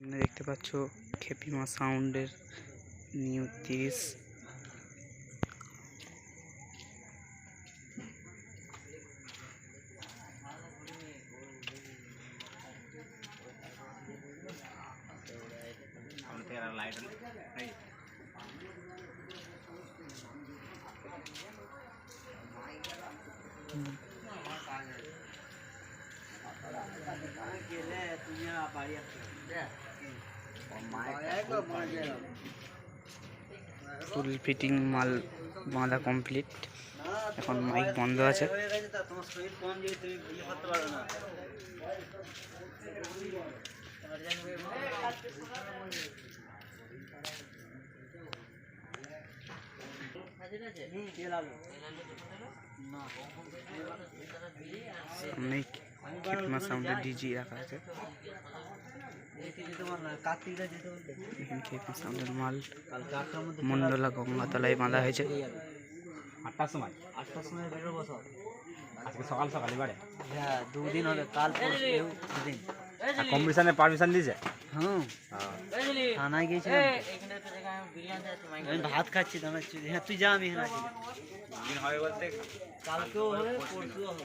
তোমরা দেখতে পাচ্ছ খেপিমা সাউন্ডের নিউ তিরিশ। ফুল ফিটিং মাল বাঁধা কমপ্লিট এখন মাইক বন্ধ আছে। তোমার খেপিমা সাউন্ডের ডিজি রাখা আছে। খেপিমা সাউন্ডের মাল। মন্ডলা গঙ্গাতলায় বাঁধা হয়েছে। আটটার সময়। আটটার সময় বেরোবো সব। আজকে সকাল সকাল এবারে। হ্যাঁ দুদিন হবে কাল দুদিন কম্পিটিশনে পারমিশন দিয়েছে? হ্যাঁ থানায় গিয়েছিলাম। আমি ভাত খাচ্ছি দাঁড়াচ্ছি হ্যাঁ তুই যা আমি এখানে আছি। দিন হবে বলতে কালকেও হবে পরশুও হবে।